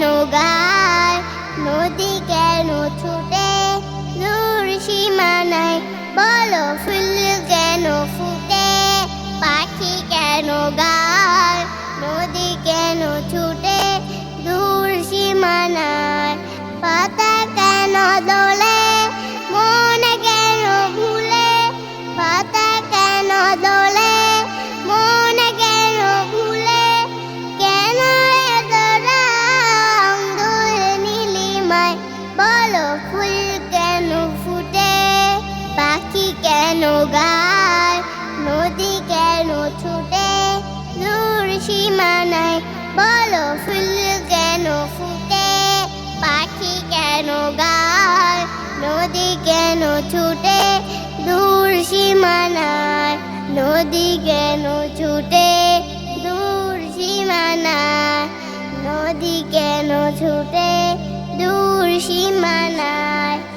কেন গায়? নদী কেন ছুটে? দূর সীমানায় বলো, ফুল কেন ফুটে? পাখি কেন গায়? নদী কেন ছুটে? কেন গায় নদী কেন ছুটে? দূর সীমানায় বলো ফুল কেন ফুটে? পাখি কেন গায় নদী কেন ছুটে? দূর সীমানায় নদী কেন ছুটে? দূর সীমানায় নদী কেন ছুটে? দূর সীমানায়